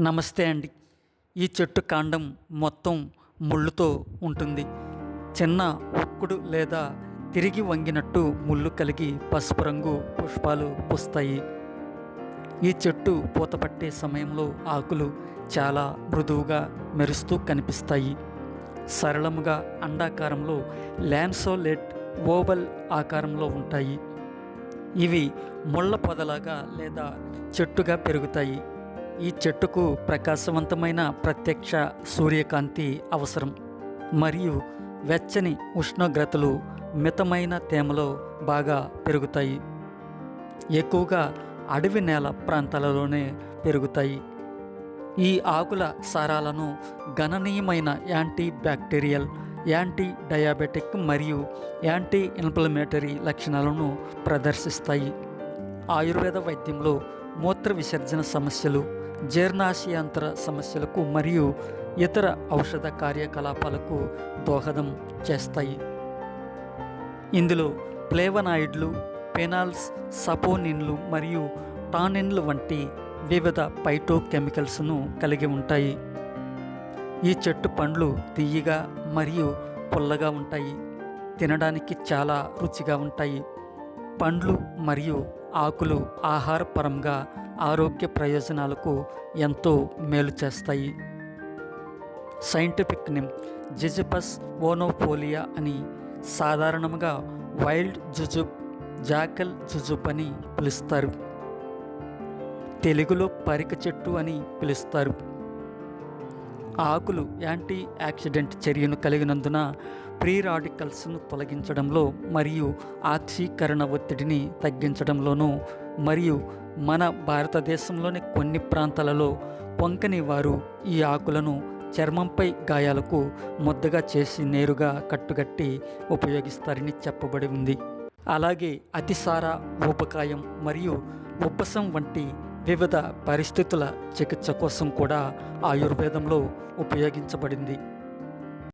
నమస్తే అండి. ఈ చెట్టు కాండం మొత్తం ముళ్ళుతో ఉంటుంది. చిన్న ఉక్కుడు లేదా తిరిగి వంగినట్టు ముళ్ళు కలిగి పసుపు రంగు పుష్పాలు పూస్తాయి. ఈ చెట్టు పూత పట్టే సమయంలో ఆకులు చాలా మృదువుగా మెరుస్తూ కనిపిస్తాయి. సరళముగా అండాకారంలో ల్యాన్సోలెట్ ఓవల్ ఆకారంలో ఉంటాయి. ఇవి ముళ్ళ పొదలాగా లేదా చెట్టుగా పెరుగుతాయి. ఈ చెట్టుకు ప్రకాశవంతమైన ప్రత్యక్ష సూర్యకాంతి అవసరం. మరియు వెచ్చని ఉష్ణోగ్రతలు మితమైన తేమలో బాగా పెరుగుతాయి. ఎక్కువగా అడవి నేల ప్రాంతాలలోనే పెరుగుతాయి. ఈ ఆకుల సారాలను గణనీయమైన యాంటీ బ్యాక్టీరియల్ యాంటీ డయాబెటిక్ మరియు యాంటీ ఇన్ఫ్లమేటరీ లక్షణాలను ప్రదర్శిస్తాయి. ఆయుర్వేద వైద్యంలో మూత్ర విసర్జన సమస్యలు జీర్ణాశయాంతర సమస్యలకు మరియు ఇతర ఔషధ కార్యకలాపాలకు దోహదం చేస్తాయి. ఇందులో ప్లేవనాయిడ్లు పెనాల్స్ సపోనిన్లు మరియు టానిన్లు వంటి వివిధ పైటోకెమికల్స్ను కలిగి ఉంటాయి. ఈ చెట్టు పండ్లు తీయగా మరియు పుల్లగా ఉంటాయి. తినడానికి చాలా రుచిగా ఉంటాయి. పండ్లు మరియు ఆకులు ఆహారపరంగా ఆరోగ్య ప్రయోజనాలకు ఎంతో మేలు చేస్తాయి. సైంటిఫిక్ నేమ్ జిజిపస్ ఓనోఫోలియా అని సాధారణంగా వైల్డ్ జుజుబ్ జాకల్ జుజుబ్ అని పిలుస్తారు. తెలుగులో పరిక చెట్టు అని పిలుస్తారు. ఆకులు యాంటీ యాక్సిడెంట్ చర్యను కలిగినందున ప్రీ రాడికల్స్ను తొలగించడంలో మరియు ఆక్సీకరణ ఒత్తిడిని తగ్గించడంలోనూ మరియు మన భారతదేశంలోని కొన్ని ప్రాంతాలలో కొంకని వారు ఈ ఆకులను చర్మంపై గాయాలకు ముద్దగా చేసి నేరుగా కట్టుగట్టి ఉపయోగిస్తారని చెప్పబడి ఉంది. అలాగే అతిసార ఊబకాయం మరియు ఉబ్బసం వంటి వివిధ పరిస్థితుల చికిత్స కోసం కూడా ఆయుర్వేదంలో ఉపయోగించబడింది.